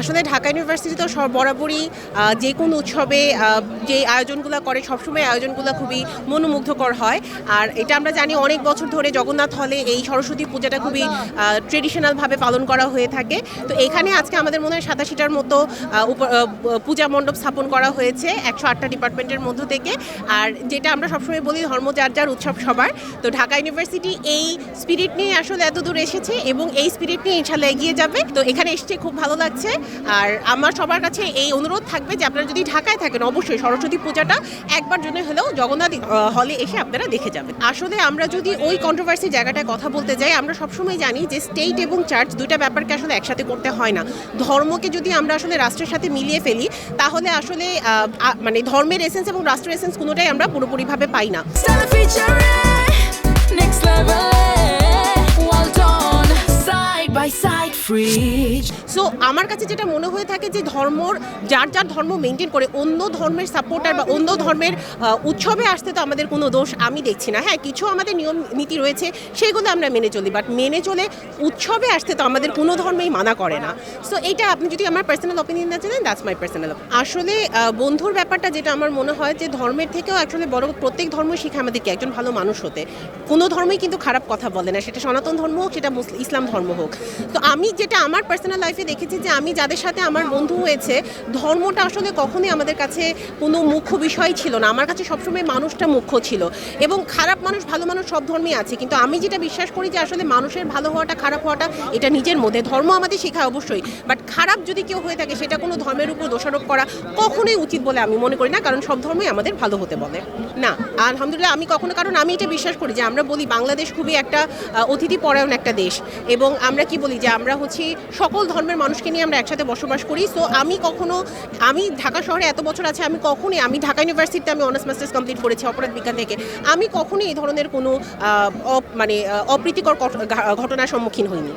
আসলে ঢাকা ইউনিভার্সিটি তো বরাবরই যে কোনো উৎসবে যে আয়োজনগুলো করে সবসময় আয়োজনগুলো খুবই মনোমুগ্ধকর হয়। আর এটা আমরা জানি অনেক বছর ধরে জগন্নাথ হলে এই সরস্বতী পূজাটা খুবই ট্রেডিশনালভাবে পালন করা হয়ে থাকে। তো এখানে আজকে আমাদের মনে হয় সাতাশিটার মতো পূজা মণ্ডপ স্থাপন করা হয়েছে একশো আটটা ডিপার্টমেন্টের মধ্য থেকে। আর যেটা আমরা সবসময় বলি ধর্ম যার যার উৎসব সবার। তো ঢাকা ইউনিভার্সিটি এই স্পিরিট নিয়ে আসলে এত দূর এসেছে এবং এই স্পিরিট নিয়ে ইনশাল্লাহ এগিয়ে যাবে। তো এখানে এসছে খুব ভালো লাগছে আর আমার সবার কাছে এই অনুরোধ থাকবে যে আপনারা যদি ঢাকায় থাকেন অবশ্যই সরস্বতী পূজাটা একবার জন্য হলেও জগন্নাথ হলে এসে আপনারা দেখে যাবেন আসলে আমরা যদি ওই কন্ট্রোভার্সি জায়গাটায় কথা বলতে যাই আমরা সবসময় জানি যে স্টেট এবং চার্চ দুইটা ব্যাপারকে আসলে একসাথে করতে হয় না ধর্মকে যদি আমরা আসলে রাষ্ট্রের সাথে মিলিয়ে ফেলি তাহলে আসলে মানে ধর্মের এসেন্স এবং রাষ্ট্রের এসেন্স কোনোটাই আমরা পুরোপুরিভাবে পাই না next level. Well done, side by side, fridge. So আমার কাছে যেটা মনে হয়ে থাকে যে ধর্মর, যার যার ধর্ম মেনটেন করে, অন্য ধর্মের সাপোর্টার বা অন্য ধর্মের উৎসবে আসতে তো আমাদের কোনো দোষ আমি দেখছি না। হ্যাঁ কিছু আমাদের নিয়ম, নীতি রয়েছে, সেগুলো আমরা মেনে চলি। বাট মেনে চলে উৎসবে আসতে তো আমাদের কোনো ধর্মেই মানা করে না। সো এটা আপনি যদি আমার পার্সোনাল অপিনিয়ন না জানেন দ্যাটস মাই পার্সোনাল আসলে বন্ধুর ব্যাপারটা যেটা আমার মনে হয় যে ধর্মের থেকেও আসলে বড় প্রত্যেক ধর্ম শিখে আমাদেরকে একজন ভালো মানুষ হতে। কোনো ধর্মই কিন্তু খারাপ কথা বলে না। সেটা সনাতন ধর্ম হোক, সেটা ইসলাম ধর্ম হোক। তো আমি যেটা আমার পার্সোনাল লাইফে দেখেছি যে আমি যাদের সাথে আমার বন্ধু হয়েছে, ধর্মটা আসলে কখনোই আমাদের কাছে কোনো মুখ্য বিষয় ছিল না। আমার কাছে সবসময় মানুষটা মুখ্য ছিল। এবং খারাপ মানুষ, ভালো মানুষ সব ধর্মেই আছে। কিন্তু আমি যেটা বিশ্বাস করি যে আসলে মানুষের ভালো হওয়াটা, খারাপ হওয়াটা এটা নিজের মধ্যে। ধর্ম আমাদের শেখায় অবশ্যই। বাট খারাপ যদি কেউ হয়ে থাকে, সেটা কোনো ধর্মের উপর দোষারোপ করা কখনোই উচিত বলে আমি মনে করি না। কারণ সব ধর্মই আমাদের ভালো হতে বলে। না, আলহামদুলিল্লাহ আমি কখনো কারণ আমি এটা বিশ্বাস করি যে আমরা বলি বাংলাদেশ খুবই একটা অতিথি পরায়ণ একটা দেশ। এবং আমরা কি বলি যে আমরা হচ্ছি সকল ধর্মের মানুষকে নিয়ে আমরা একসাথে বসবাস করি। সো আমি কখনো, আমি ঢাকা শহরে এত বছর আছে, আমি কখনই, আমি ঢাকা ইউনিভার্সিটিতে আমি অনার্স মাস্টার্স কমপ্লিট করেছি অপরাধ বিজ্ঞান থেকে। আমি কখনোই এই ধরনের কোনো মানে অপ্রীতিকর ঘটনার সম্মুখীন হইনি।